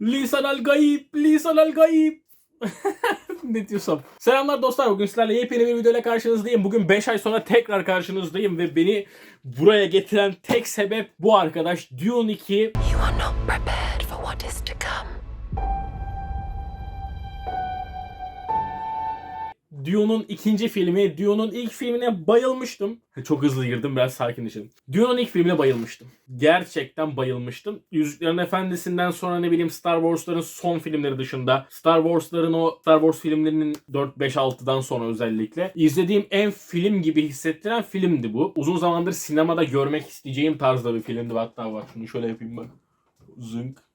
Lisan al gayip, lisan al gayip. ne diyorsam. Selamlar dostlar. Bugün sizlerle yepyeni bir videoyla karşınızdayım. Bugün 5 ay sonra tekrar karşınızdayım ve beni buraya getiren tek sebep bu arkadaş. Dune 2 You are not prepared Dune'un ikinci filmi. Dune'un ilk filmine bayılmıştım. Çok hızlı girdim biraz sakinleşelim. Dune'un ilk filmine bayılmıştım. Gerçekten bayılmıştım. Yüzüklerin Efendisi'nden sonra ne bileyim Star Wars'ların son filmleri dışında Star Wars'ların o Star Wars filmlerinin 4 5 6'dan sonra özellikle izlediğim en film gibi hissettiren filmdi bu. Uzun zamandır sinemada görmek isteyeceğim tarzda bir filmdi. Hatta bak şunu şöyle yapayım bak. Zınk.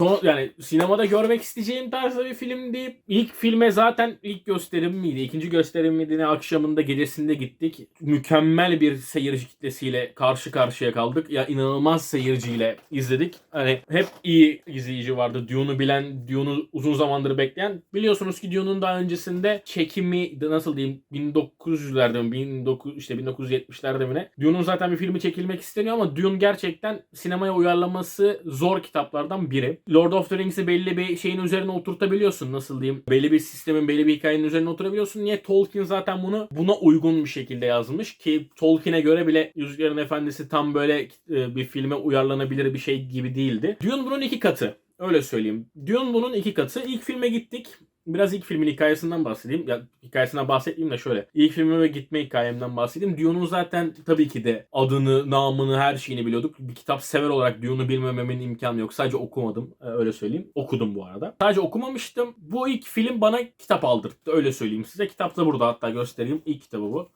Son, yani sinemada görmek isteyeceğim tarzda bir filmdi. İlk filme zaten ilk gösterim miydi? ikinci gösterim miydi? Ne akşamında gecesinde gittik. Mükemmel bir seyirci kitlesiyle karşı karşıya kaldık. Ya inanılmaz seyirciyle izledik. Hani hep iyi izleyici vardı. Dune'u bilen, Dune'u uzun zamandır bekleyen. Biliyorsunuz ki Dune'un daha öncesinde çekimi nasıl diyeyim 1900'lerde mi 19 işte 1970'lerde mi ne? Dune'un zaten bir filmi çekilmek isteniyor ama Dune gerçekten sinemaya uyarlaması zor kitaplardan biri. Lord of the Rings'i belli bir şeyin üzerine oturtabiliyorsun nasıl diyeyim. Belli bir sistemin, belli bir hikayenin üzerine oturabiliyorsun. Niye? Tolkien zaten bunu buna uygun bir şekilde yazmış ki Tolkien'e göre bile Yüzüklerin Efendisi tam böyle e, bir filme uyarlanabilir bir şey gibi değildi. Dune bunun iki katı. Öyle söyleyeyim. Dune bunun iki katı. İlk filme gittik. Biraz ilk filmin hikayesinden bahsedeyim. Ya hikayesinden bahsetmeyeyim de şöyle. İlk filme ve gitme hikayemden bahsedeyim. Dune'un zaten tabii ki de adını, namını, her şeyini biliyorduk. Bir kitap sever olarak Dune'u bilmememin imkanı yok. Sadece okumadım. Ee, Öyle söyleyeyim. Okudum bu arada. Sadece okumamıştım. Bu ilk film bana kitap aldırttı. Öyle söyleyeyim size. Kitap da burada hatta göstereyim. İlk kitabı bu.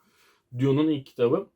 Dune'un ilk kitabı.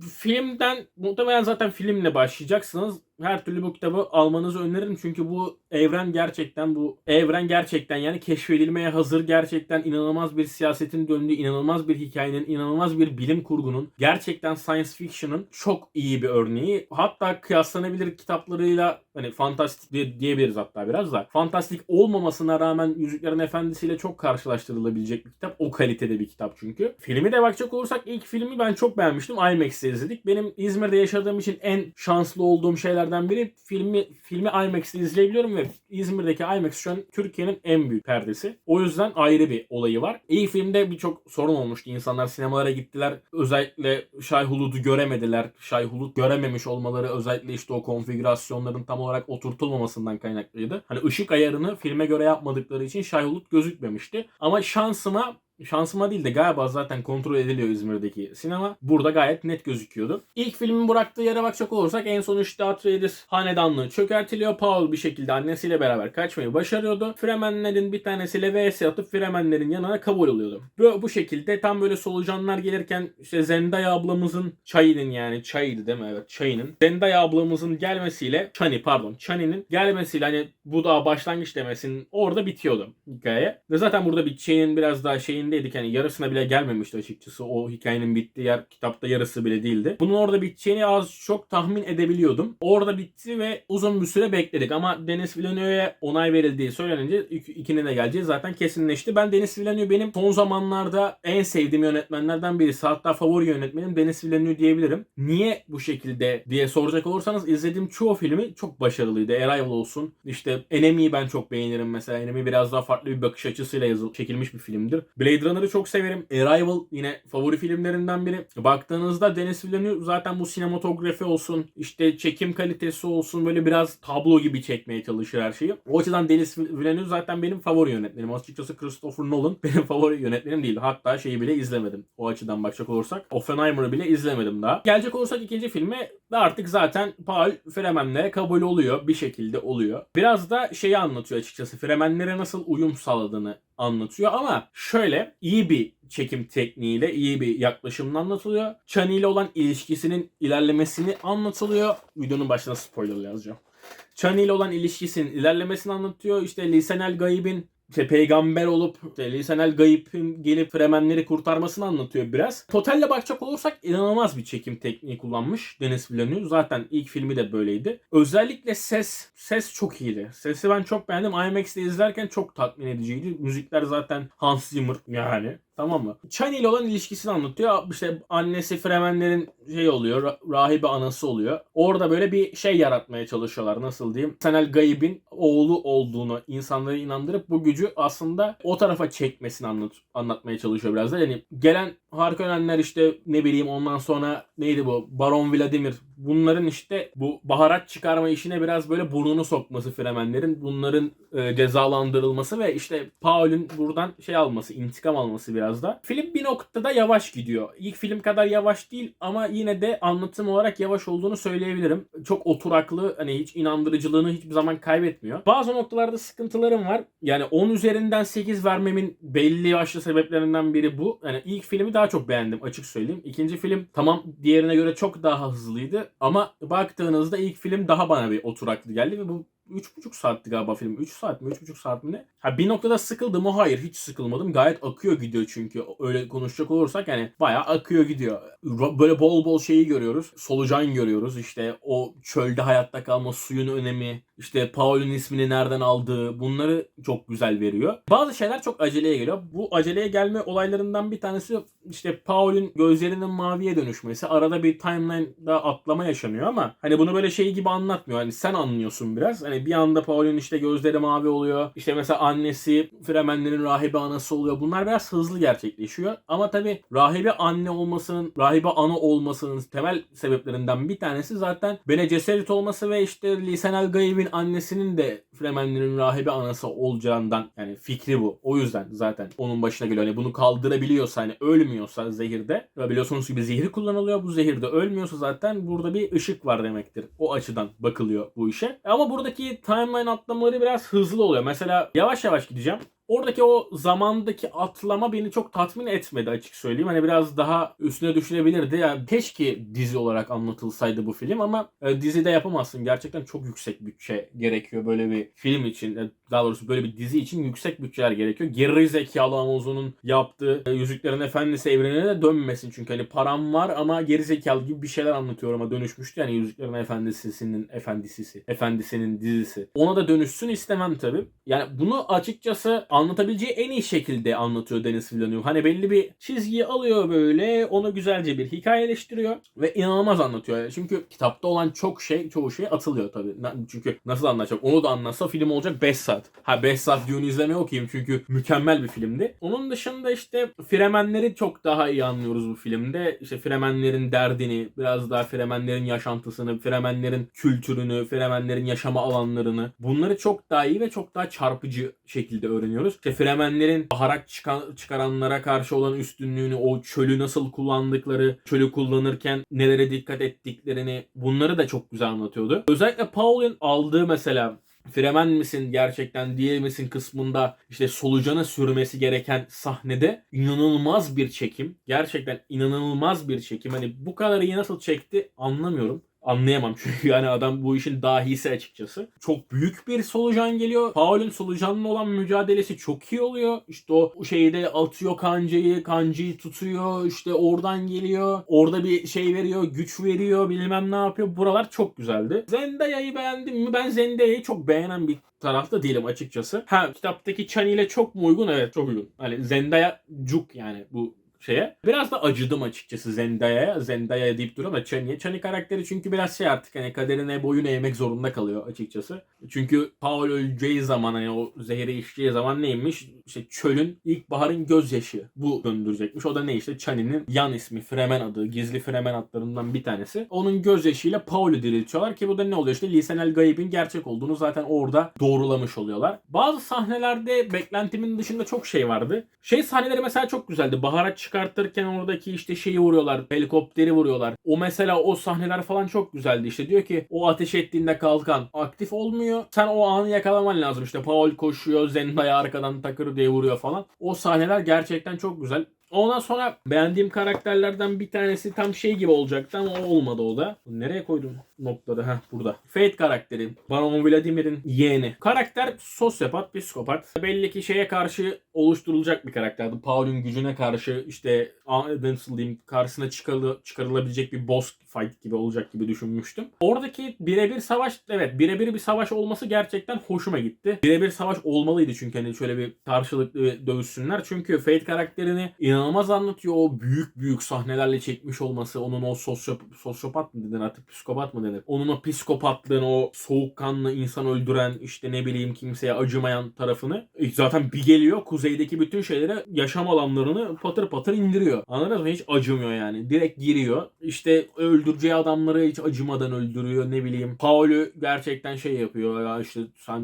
Filmden muhtemelen zaten filmle başlayacaksınız. Her türlü bu kitabı almanızı öneririm. Çünkü bu evren gerçekten bu evren gerçekten yani keşfedilmeye hazır gerçekten inanılmaz bir siyasetin döndüğü, inanılmaz bir hikayenin, inanılmaz bir bilim kurgunun, gerçekten science fiction'ın çok iyi bir örneği. Hatta kıyaslanabilir kitaplarıyla hani fantastik diye- diyebiliriz hatta biraz da. Fantastik olmamasına rağmen Yüzüklerin Efendisi ile çok karşılaştırılabilecek bir kitap. O kalitede bir kitap çünkü. Filmi de bakacak olursak ilk filmi ben çok beğenmiştim. IMAX'te izledik. Benim İzmir'de yaşadığım için en şanslı olduğum şeylerden biri filmi filmi IMAX'te izleyebiliyorum ve İzmir'deki IMAX şu an Türkiye'nin en büyük perdesi. O yüzden ayrı bir olayı var. İlk filmde birçok sorun olmuştu. İnsanlar sinemalara gittiler. Özellikle Şay Hulud'u göremediler. Şay Hulud görememiş olmaları özellikle işte o konfigürasyonların tam olarak oturtulmamasından kaynaklıydı. Hani ışık ayarını filme göre yapmadıkları için Şay Hulud gözükmemişti. Ama şansıma Şansıma değil de galiba zaten kontrol ediliyor İzmir'deki sinema. Burada gayet net gözüküyordu. İlk filmin bıraktığı yere bakacak olursak en son işte Atreides hanedanlığı çökertiliyor. Paul bir şekilde annesiyle beraber kaçmayı başarıyordu. Fremenlerin bir tanesiyle vs atıp Fremenlerin yanına kabul oluyordu. Bu, bu şekilde tam böyle solucanlar gelirken işte Zendaya ablamızın çayının yani çayıydı değil mi? Evet çayının. Zendaya ablamızın gelmesiyle Chani pardon Chani'nin gelmesiyle hani bu daha başlangıç demesinin orada bitiyordu hikaye. Ve zaten burada biteceğinin biraz daha şeyindeydik. Hani yarısına bile gelmemişti açıkçası. O hikayenin bittiği yer kitapta yarısı bile değildi. Bunun orada biteceğini az çok tahmin edebiliyordum. Orada bitti ve uzun bir süre bekledik. Ama Denis Villeneuve'ye onay verildiği söylenince ik- ikinin de geleceği zaten kesinleşti. Ben Denis Villeneuve benim son zamanlarda en sevdiğim yönetmenlerden birisi. Hatta favori yönetmenim Denis Villeneuve diyebilirim. Niye bu şekilde diye soracak olursanız izlediğim çoğu filmi çok başarılıydı. Arrival olsun. İşte Enemy'yi ben çok beğenirim mesela. Enemy biraz daha farklı bir bakış açısıyla yazıl çekilmiş bir filmdir. Blade Runner'ı çok severim. Arrival yine favori filmlerimden biri. Baktığınızda Denis Villeneuve zaten bu sinematografi olsun, işte çekim kalitesi olsun böyle biraz tablo gibi çekmeye çalışır her şeyi. O açıdan Denis Villeneuve zaten benim favori yönetmenim. Açıkçası Christopher Nolan benim favori yönetmenim değil. Hatta şeyi bile izlemedim. O açıdan bakacak olursak. Oppenheimer'ı bile izlemedim daha. Gelecek olursak ikinci filme de artık zaten Paul Fremen'le kabul oluyor. Bir şekilde oluyor. Biraz da şeyi anlatıyor açıkçası. Fremenlere nasıl uyum sağladığını anlatıyor ama şöyle iyi bir çekim tekniğiyle iyi bir yaklaşımla anlatılıyor. Chani ile olan ilişkisinin ilerlemesini anlatılıyor. Videonun başına spoiler yazacağım. Chani ile olan ilişkisinin ilerlemesini anlatıyor. İşte Lisanel Gayib'in işte peygamber olup işte Lisanel Gayip'in gelip Fremenleri kurtarmasını anlatıyor biraz. Totalle bakacak olursak inanılmaz bir çekim tekniği kullanmış Denis Villeneuve. Zaten ilk filmi de böyleydi. Özellikle ses, ses çok iyiydi. Sesi ben çok beğendim. IMAX'te izlerken çok tatmin ediciydi. Müzikler zaten Hans Zimmer yani. Tamam mı? Chani ile olan ilişkisini anlatıyor. İşte annesi Fremenlerin şey oluyor. ra- rahibe anası oluyor. Orada böyle bir şey yaratmaya çalışıyorlar. Nasıl diyeyim? Senel Gayib'in oğlu olduğunu insanları inandırıp bu gücü aslında o tarafa çekmesini anlat anlatmaya çalışıyor biraz da. Yani gelen Harkonnenler işte ne bileyim ondan sonra neydi bu? Baron Vladimir. Bunların işte bu baharat çıkarma işine biraz böyle burnunu sokması Fremenlerin. Bunların e, cezalandırılması ve işte Paul'ün buradan şey alması, intikam alması biraz da. Film bir noktada yavaş gidiyor. İlk film kadar yavaş değil ama yine de anlatım olarak yavaş olduğunu söyleyebilirim. Çok oturaklı, hani hiç inandırıcılığını hiçbir zaman kaybetmiyor. Bazı noktalarda sıkıntılarım var. Yani 10 üzerinden 8 vermemin belli başlı sebeplerinden biri bu. Yani ilk filmi daha çok beğendim açık söyleyeyim. İkinci film tamam diğerine göre çok daha hızlıydı ama baktığınızda ilk film daha bana bir oturaklı geldi ve bu 3,5 saatti galiba film. 3 saat mi? 3,5 saat mi ne? Ha bir noktada sıkıldım mı? Hayır hiç sıkılmadım. Gayet akıyor gidiyor çünkü. Öyle konuşacak olursak yani bayağı akıyor gidiyor. Böyle bol bol şeyi görüyoruz. Solucan görüyoruz. İşte o çölde hayatta kalma suyun önemi. işte Paul'un ismini nereden aldığı. Bunları çok güzel veriyor. Bazı şeyler çok aceleye geliyor. Bu aceleye gelme olaylarından bir tanesi işte Paul'un gözlerinin maviye dönüşmesi. Arada bir timeline'da atlama yaşanıyor ama hani bunu böyle şey gibi anlatmıyor. Hani sen anlıyorsun biraz. Hani bir anda Paul'un işte gözleri mavi oluyor. İşte mesela annesi Fremenlerin rahibe anası oluyor. Bunlar biraz hızlı gerçekleşiyor. Ama tabii rahibe anne olmasının, rahibe ana olmasının temel sebeplerinden bir tanesi zaten Bene Gesserit olması ve işte Lisanel Gaib'in annesinin de Fremenlerin rahibe anası olacağından yani fikri bu. O yüzden zaten onun başına geliyor. Hani bunu kaldırabiliyorsa hani ölmüyorsa zehirde ve biliyorsunuz gibi zehri kullanılıyor. Bu zehirde ölmüyorsa zaten burada bir ışık var demektir. O açıdan bakılıyor bu işe. Ama buradaki timeline atlamaları biraz hızlı oluyor. Mesela yavaş yavaş gideceğim. Oradaki o zamandaki atlama beni çok tatmin etmedi açık söyleyeyim. Hani biraz daha üstüne düşünebilirdi. Yani keşke dizi olarak anlatılsaydı bu film ama e, dizide yapamazsın. Gerçekten çok yüksek bütçe gerekiyor böyle bir film için. E, Daha doğrusu böyle bir dizi için yüksek bütçeler gerekiyor. Geri zekalı Amazon'un yaptığı e, Yüzüklerin Efendisi evrenine de dönmesin. Çünkü hani param var ama geri zekalı gibi bir şeyler anlatıyorum ama dönüşmüştü. Yani Yüzüklerin Efendisi'nin efendisisi, efendisinin dizisi. Ona da dönüşsün istemem tabii. Yani bunu açıkçası anlatabileceği en iyi şekilde anlatıyor Denis Villeneuve. Hani belli bir çizgiyi alıyor böyle, onu güzelce bir hikayeleştiriyor ve inanılmaz anlatıyor. Yani Çünkü kitapta olan çok şey, çoğu şey atılıyor tabii. Çünkü nasıl anlatacak? Onu da anlatsa film olacak 5 saat. Ha 5 saat Dune izlemeye okuyayım çünkü mükemmel bir filmdi. Onun dışında işte Fremenleri çok daha iyi anlıyoruz bu filmde. İşte Fremenlerin derdini, biraz daha Fremenlerin yaşantısını, Fremenlerin kültürünü, Fremenlerin yaşama alanlarını bunları çok daha iyi ve çok daha çarpıcı şekilde öğreniyoruz. İşte Fremenlerin baharat çıkan, çıkaranlara karşı olan üstünlüğünü, o çölü nasıl kullandıkları, çölü kullanırken nelere dikkat ettiklerini bunları da çok güzel anlatıyordu. Özellikle Paul'un aldığı mesela Fremen misin gerçekten değil misin kısmında işte solucana sürmesi gereken sahnede inanılmaz bir çekim. Gerçekten inanılmaz bir çekim. Hani bu kadar iyi nasıl çekti anlamıyorum. Anlayamam çünkü yani adam bu işin dahisi açıkçası. Çok büyük bir solucan geliyor. Paul'un solucanla olan mücadelesi çok iyi oluyor. İşte o şeyde atıyor kancayı, kancayı tutuyor. işte oradan geliyor. Orada bir şey veriyor, güç veriyor, bilmem ne yapıyor. Buralar çok güzeldi. Zendaya'yı beğendim mi? Ben Zendaya'yı çok beğenen bir tarafta değilim açıkçası. Ha kitaptaki Chani ile çok mu uygun? Evet çok uygun. Hani Zendaya cuk yani bu şeye. Biraz da acıdım açıkçası Zendaya'ya. Zendaya deyip duruyor ama Chani'ye. Chani karakteri çünkü biraz şey artık hani kaderine boyun eğmek zorunda kalıyor açıkçası. Çünkü Paul öleceği zaman hani o zehri içtiği zaman neymiş? İşte çölün ilkbaharın gözyaşı. Bu döndürecekmiş. O da ne işte Chani'nin yan ismi Fremen adı. Gizli Fremen adlarından bir tanesi. Onun gözyaşıyla Paul'u diriltiyorlar ki bu da ne oluyor? İşte Lisanel Gaib'in gerçek olduğunu zaten orada doğrulamış oluyorlar. Bazı sahnelerde beklentimin dışında çok şey vardı. Şey sahneleri mesela çok güzeldi. Baharat çıkartırken oradaki işte şeyi vuruyorlar. Helikopteri vuruyorlar. O mesela o sahneler falan çok güzeldi. İşte diyor ki o ateş ettiğinde kalkan aktif olmuyor. Sen o anı yakalaman lazım. İşte Paul koşuyor. Zendaya arkadan takır diye vuruyor falan. O sahneler gerçekten çok güzel. Ondan sonra beğendiğim karakterlerden bir tanesi tam şey gibi olacaktı ama olmadı o da. Nereye koydum? Noktada heh burada. Fate karakteri. Baron Vladimir'in yeğeni. Karakter sosyopat, psikopat. Belli ki şeye karşı oluşturulacak bir karakterdi. Paul'ün gücüne karşı işte nasıl diyeyim karşısına çıkarılı, çıkarılabilecek bir boss fight gibi olacak gibi düşünmüştüm. Oradaki birebir savaş evet birebir bir savaş olması gerçekten hoşuma gitti. Birebir savaş olmalıydı çünkü hani şöyle bir karşılıklı dövüşsünler. Çünkü Fate karakterini inanılmaz anlatıyor. O büyük büyük sahnelerle çekmiş olması. Onun o sosyop, sosyopat mı denir artık psikopat denir? Onun o psikopatlığını o soğukkanlı insan öldüren işte ne bileyim kimseye acımayan tarafını e, zaten bir geliyor kuzeydeki bütün şeylere yaşam alanlarını patır patır indiriyor. Anladınız mı? Hiç acımıyor yani. Direkt giriyor. İşte öldüreceği adamları hiç acımadan öldürüyor ne bileyim. Paul'ü gerçekten şey yapıyor ya işte sen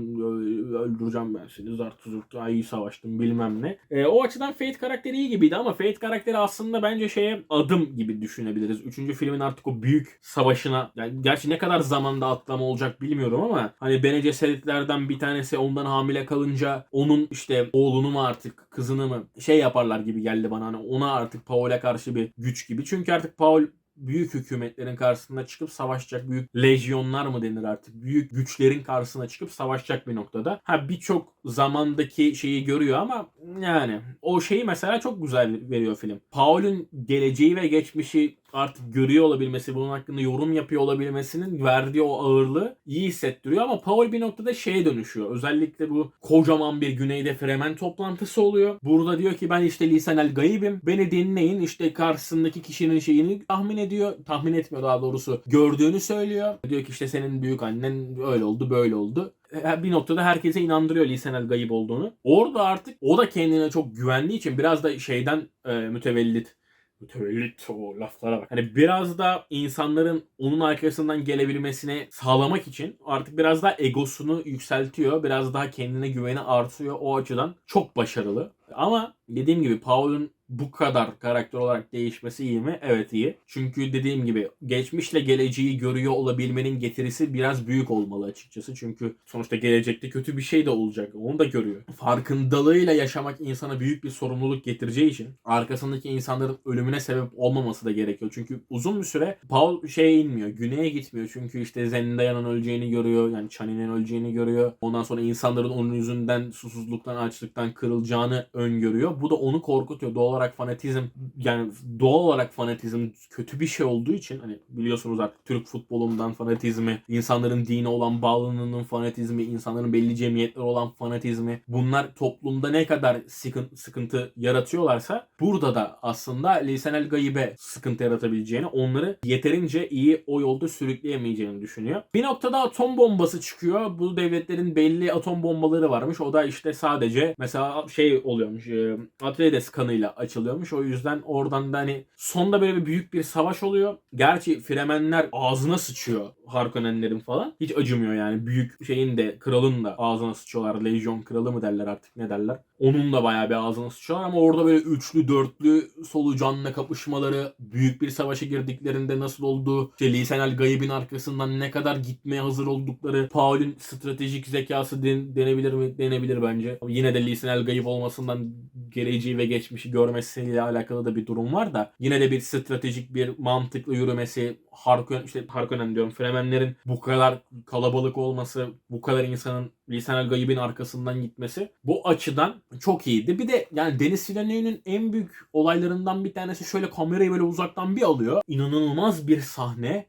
öldüreceğim ben seni zart zurt ay iyi savaştın bilmem ne. E, o açıdan Fate karakteri iyi gibiydi ama Fate karakteri aslında bence şeye adım gibi düşünebiliriz. Üçüncü filmin artık o büyük savaşına yani gerçi ne kadar zamanda atlama olacak bilmiyorum ama hani Bene Gesseritlerden bir tanesi ondan hamile kalınca onun işte oğlunu mu artık kızını mı şey yaparlar gibi geldi bana hani ona artık Paul'e karşı bir güç gibi. Çünkü artık Paul büyük hükümetlerin karşısına çıkıp savaşacak büyük lejyonlar mı denir artık büyük güçlerin karşısına çıkıp savaşacak bir noktada. Ha birçok zamandaki şeyi görüyor ama yani o şeyi mesela çok güzel veriyor film. Paul'ün geleceği ve geçmişi artık görüyor olabilmesi, bunun hakkında yorum yapıyor olabilmesinin verdiği o ağırlığı iyi hissettiriyor ama Paul bir noktada şeye dönüşüyor. Özellikle bu kocaman bir güneyde Fremen toplantısı oluyor. Burada diyor ki ben işte Lisan el Gayb'im. Beni dinleyin. İşte karşısındaki kişinin şeyini tahmin ediyor. Tahmin etmiyor daha doğrusu. Gördüğünü söylüyor. Diyor ki işte senin büyük annen öyle oldu böyle oldu bir noktada herkese inandırıyor Lisan el Gayib olduğunu. Orada artık o da kendine çok güvendiği için biraz da şeyden e, mütevellit mütevellit o laflara bak. Hani biraz da insanların onun arkasından gelebilmesini sağlamak için artık biraz daha egosunu yükseltiyor. Biraz daha kendine güveni artıyor. O açıdan çok başarılı. Ama dediğim gibi Paul'un bu kadar karakter olarak değişmesi iyi mi? Evet iyi. Çünkü dediğim gibi geçmişle geleceği görüyor olabilmenin getirisi biraz büyük olmalı açıkçası. Çünkü sonuçta gelecekte kötü bir şey de olacak. Onu da görüyor. Farkındalığıyla yaşamak insana büyük bir sorumluluk getireceği için arkasındaki insanların ölümüne sebep olmaması da gerekiyor. Çünkü uzun bir süre Paul şeye inmiyor. Güneye gitmiyor. Çünkü işte Zendaya'nın öleceğini görüyor. Yani Chani'nin öleceğini görüyor. Ondan sonra insanların onun yüzünden susuzluktan, açlıktan kırılacağını öngörüyor. Bu da onu korkutuyor. Doğal olarak fanatizm yani doğal olarak fanatizm kötü bir şey olduğu için hani biliyorsunuz artık Türk futbolundan fanatizmi, insanların dine olan bağlılığının fanatizmi, insanların belli cemiyetler olan fanatizmi bunlar toplumda ne kadar sıkıntı, sıkıntı yaratıyorlarsa burada da aslında Lisan el Gayib'e sıkıntı yaratabileceğini, onları yeterince iyi o yolda sürükleyemeyeceğini düşünüyor. Bir noktada atom bombası çıkıyor. Bu devletlerin belli atom bombaları varmış. O da işte sadece mesela şey oluyormuş. E, Atreides kanıyla açılıyormuş. O yüzden oradan da hani sonda böyle bir büyük bir savaş oluyor. Gerçi Fremenler ağzına sıçıyor Harkonnenlerin falan. Hiç acımıyor yani. Büyük şeyin de kralın da ağzına sıçıyorlar. Lejyon kralı mı derler artık ne derler. Onun da bayağı bir ağzına sıçıyorlar ama orada böyle üçlü dörtlü solucanla kapışmaları büyük bir savaşa girdiklerinde nasıl olduğu işte Lisan el Gayb'in arkasından ne kadar gitmeye hazır oldukları Paul'ün stratejik zekası den- denebilir mi? Denebilir bence. Yine de Lisan el Gayb olmasından geleceği ve geçmişi görmesiyle alakalı da bir durum var da yine de bir stratejik bir mantıklı yürümesi Harkonnen işte Harkonnen diyorum Fremenlerin bu kadar kalabalık olması bu kadar insanın Lisan el Gayb'in arkasından gitmesi bu açıdan çok iyiydi. Bir de yani Denis Villeneuve'nin en büyük olaylarından bir tanesi şöyle kamerayı böyle uzaktan bir alıyor. İnanılmaz bir sahne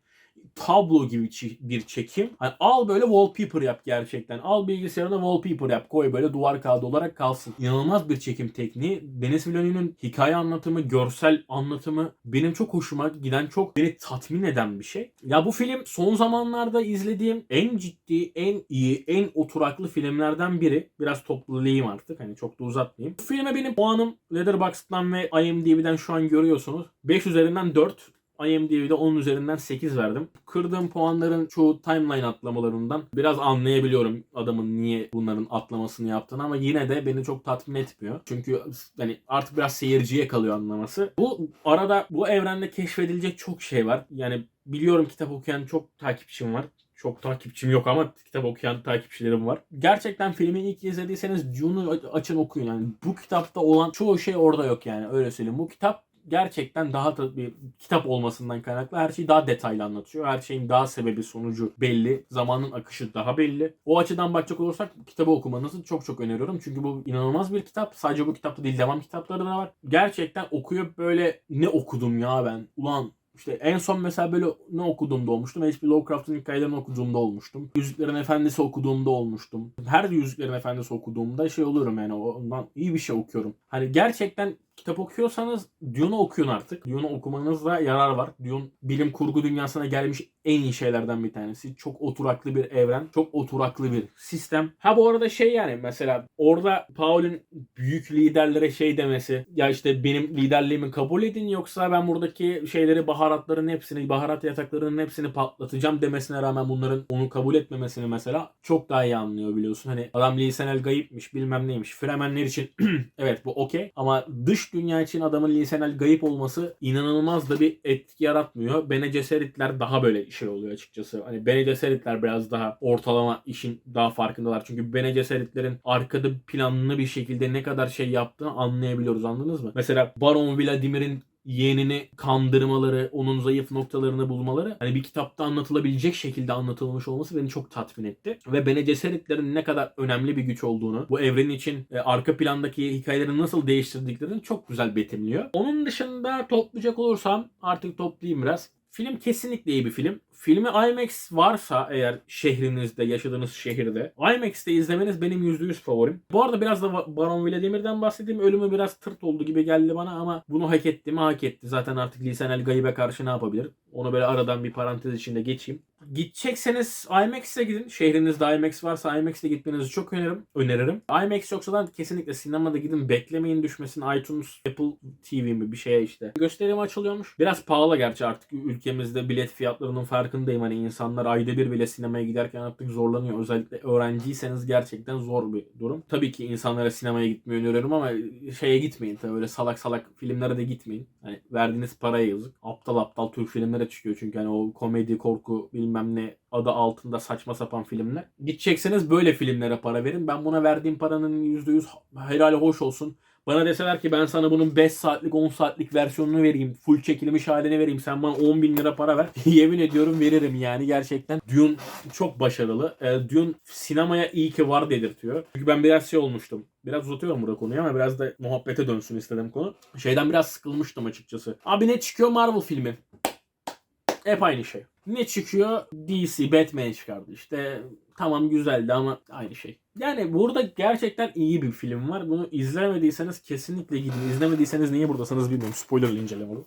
tablo gibi bir çekim. Hani al böyle wallpaper yap gerçekten. Al bilgisayarına wallpaper yap. Koy böyle duvar kağıdı olarak kalsın. İnanılmaz bir çekim tekniği. Denis Villeneuve'nin hikaye anlatımı, görsel anlatımı benim çok hoşuma giden, çok beni tatmin eden bir şey. Ya bu film son zamanlarda izlediğim en ciddi, en iyi, en oturaklı filmlerden biri. Biraz toplayayım artık. Hani çok da uzatmayayım. Bu filme benim puanım Letterboxd'dan ve IMDb'den şu an görüyorsunuz. 5 üzerinden 4. IMDb'de 10 üzerinden 8 verdim. Kırdığım puanların çoğu timeline atlamalarından biraz anlayabiliyorum adamın niye bunların atlamasını yaptığını ama yine de beni çok tatmin etmiyor. Çünkü hani artık biraz seyirciye kalıyor anlaması. Bu arada bu evrende keşfedilecek çok şey var. Yani biliyorum kitap okuyan çok takipçim var. Çok takipçim yok ama kitap okuyan takipçilerim var. Gerçekten filmi ilk izlediyseniz Dune'u açın okuyun. Yani bu kitapta olan çoğu şey orada yok yani öyle söyleyeyim. Bu kitap gerçekten daha da bir kitap olmasından kaynaklı her şeyi daha detaylı anlatıyor. Her şeyin daha sebebi sonucu belli. Zamanın akışı daha belli. O açıdan bakacak olursak kitabı okumanızı çok çok öneriyorum. Çünkü bu inanılmaz bir kitap. Sadece bu kitapta değil devam kitapları da var. Gerçekten okuyup böyle ne okudum ya ben. Ulan işte en son mesela böyle ne okuduğumda olmuştum. H.P. Lovecraft'ın hikayelerini okuduğumda olmuştum. Yüzüklerin Efendisi okuduğumda olmuştum. Her Yüzüklerin Efendisi okuduğumda şey oluyorum yani ondan iyi bir şey okuyorum. Hani gerçekten kitap okuyorsanız Dune'u okuyun artık. Dune'u okumanızda yarar var. Dune bilim kurgu dünyasına gelmiş en iyi şeylerden bir tanesi. Çok oturaklı bir evren. Çok oturaklı bir sistem. Ha bu arada şey yani mesela orada Paul'ün büyük liderlere şey demesi ya işte benim liderliğimi kabul edin yoksa ben buradaki şeyleri baharatların hepsini baharat yataklarının hepsini patlatacağım demesine rağmen bunların onu kabul etmemesini mesela çok daha iyi anlıyor biliyorsun. Hani adam Lee Senel gayipmiş bilmem neymiş. Fremenler için evet bu okey ama dış dünya için adamın Lee Senel gayip olması inanılmaz da bir etki yaratmıyor. Bene Gesseritler daha böyle şey oluyor açıkçası. Hani Bene Gesseritler biraz daha ortalama işin daha farkındalar. Çünkü Bene Gesseritlerin arkada planlı bir şekilde ne kadar şey yaptığını anlayabiliyoruz anladınız mı? Mesela Baron Vladimir'in yeğenini kandırmaları, onun zayıf noktalarını bulmaları hani bir kitapta anlatılabilecek şekilde anlatılmış olması beni çok tatmin etti. Ve Bene Gesseritlerin ne kadar önemli bir güç olduğunu, bu evren için e, arka plandaki hikayeleri nasıl değiştirdiklerini çok güzel betimliyor. Onun dışında toplayacak olursam artık toplayayım biraz. Film kesinlikle iyi bir film. Filmi IMAX varsa eğer şehrinizde, yaşadığınız şehirde IMAX'te izlemeniz benim %100 favorim. Bu arada biraz da Baron Vladimir'den bahsedeyim. Ölümü biraz tırt oldu gibi geldi bana ama bunu hak etti mi hak etti. Zaten artık Lisan El Gayib'e karşı ne yapabilir? Onu böyle aradan bir parantez içinde geçeyim. Gidecekseniz IMAX'e gidin. Şehrinizde IMAX varsa IMAX'e gitmenizi çok öneririm. öneririm. IMAX yoksa da kesinlikle sinemada gidin. Beklemeyin düşmesin. iTunes, Apple TV mi bir şeye işte. Gösterim açılıyormuş. Biraz pahalı gerçi artık ülkemizde bilet fiyatlarının farkındayım. Hani insanlar ayda bir bile sinemaya giderken artık zorlanıyor. Özellikle öğrenciyseniz gerçekten zor bir durum. Tabii ki insanlara sinemaya gitmeyi öneriyorum ama şeye gitmeyin. Tabii öyle salak salak filmlere de gitmeyin. Hani verdiğiniz paraya yazık. Aptal aptal Türk filmlere çıkıyor çünkü hani o komedi, korku bilmem ne adı altında saçma sapan filmler. Gidecekseniz böyle filmlere para verin. Ben buna verdiğim paranın %100 helali hoş olsun. Bana deseler ki ben sana bunun 5 saatlik 10 saatlik versiyonunu vereyim. Full çekilmiş halini vereyim. Sen bana 10 bin lira para ver. Yemin ediyorum veririm yani gerçekten. Dune çok başarılı. E, Dune sinemaya iyi ki var dedirtiyor. Çünkü ben biraz şey olmuştum. Biraz uzatıyorum burada konuyu ama biraz da muhabbete dönsün istedim konu. Şeyden biraz sıkılmıştım açıkçası. Abi ne çıkıyor Marvel filmi? Hep aynı şey. Ne çıkıyor? DC, Batman çıkardı. İşte tamam güzeldi ama aynı şey. Yani burada gerçekten iyi bir film var. Bunu izlemediyseniz kesinlikle gidin. İzlemediyseniz niye buradasınız bilmiyorum. Spoilerlı inceleme bu.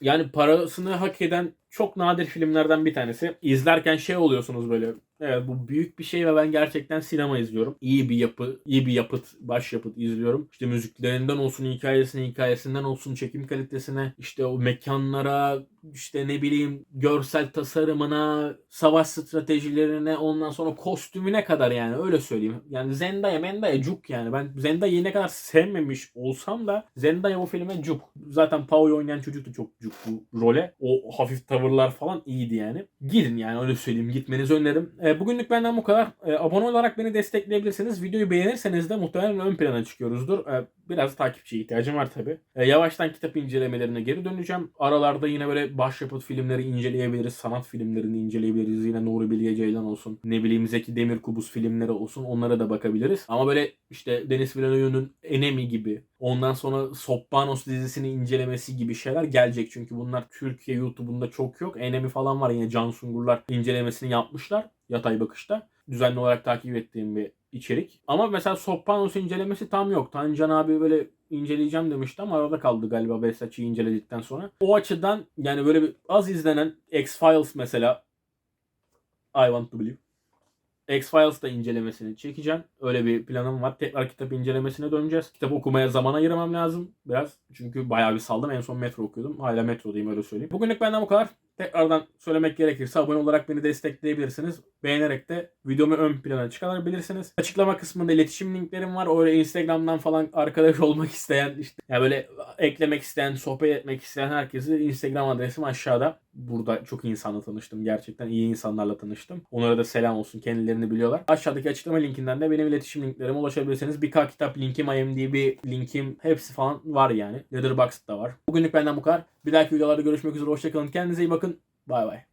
Yani parasını hak eden çok nadir filmlerden bir tanesi. İzlerken şey oluyorsunuz böyle. Evet bu büyük bir şey ve ben gerçekten sinema izliyorum. İyi bir yapı, iyi bir yapıt, başyapıt izliyorum. İşte müziklerinden olsun, hikayesine, hikayesinden olsun, çekim kalitesine, işte o mekanlara, işte ne bileyim görsel tasarımına, savaş stratejilerine, ondan sonra kostümüne kadar yani öyle söyleyeyim. Yani Zendaya, Mendaya cuk yani. Ben Zendaya'yı ne kadar sevmemiş olsam da Zendaya bu filme cuk. Zaten Pau'yu oynayan çocuk da çok cuk bu role. O hafif tavırlar falan iyiydi yani. Gidin yani öyle söyleyeyim. Gitmenizi öneririm. E, bugünlük benden bu kadar. E, abone olarak beni destekleyebilirsiniz. Videoyu beğenirseniz de muhtemelen ön plana çıkıyoruzdur. E, biraz takipçiye ihtiyacım var tabi. E, yavaştan kitap incelemelerine geri döneceğim. Aralarda yine böyle başyapıt filmleri inceleyebiliriz. Sanat filmlerini inceleyebiliriz. Yine Nuri Bilge Ceylan olsun. Ne bileyim Zeki Demirkubuz filmleri olsun. Onlara da bakabiliriz. Ama böyle işte Deniz Villeneuve'nin Enemy gibi Ondan sonra Sopranos dizisini incelemesi gibi şeyler gelecek. Çünkü bunlar Türkiye YouTube'unda çok yok. Enemy falan var yine Can Sungurlar incelemesini yapmışlar. Yatay bakışta. Düzenli olarak takip ettiğim bir içerik. Ama mesela Sopranos incelemesi tam yok. Tancan abi böyle inceleyeceğim demişti ama arada kaldı galiba Besatçı'yı inceledikten sonra. O açıdan yani böyle bir az izlenen X-Files mesela I Want To Believe. X-Files da incelemesini çekeceğim. Öyle bir planım var. Tekrar kitap incelemesine döneceğiz. Kitap okumaya zaman ayırmam lazım biraz. Çünkü bayağı bir saldım. En son metro okuyordum. Hala metrodayım öyle söyleyeyim. Bugünlük benden bu kadar. Tekrardan söylemek gerekirse abone olarak beni destekleyebilirsiniz. Beğenerek de videomu ön plana çıkarabilirsiniz. Açıklama kısmında iletişim linklerim var. Oraya Instagram'dan falan arkadaş olmak isteyen işte ya böyle eklemek isteyen, sohbet etmek isteyen herkesi Instagram adresim aşağıda. Burada çok insanla tanıştım. Gerçekten iyi insanlarla tanıştım. Onlara da selam olsun. Kendilerini biliyorlar. Aşağıdaki açıklama linkinden de benim iletişim linklerime ulaşabilirsiniz. Birkaç kitap linkim, IMDb linkim hepsi falan var yani. Letterboxd'da var. Bugünlük benden bu kadar. Bir dahaki videolarda görüşmek üzere. Hoşçakalın. Kendinize iyi bakın. Bay bay.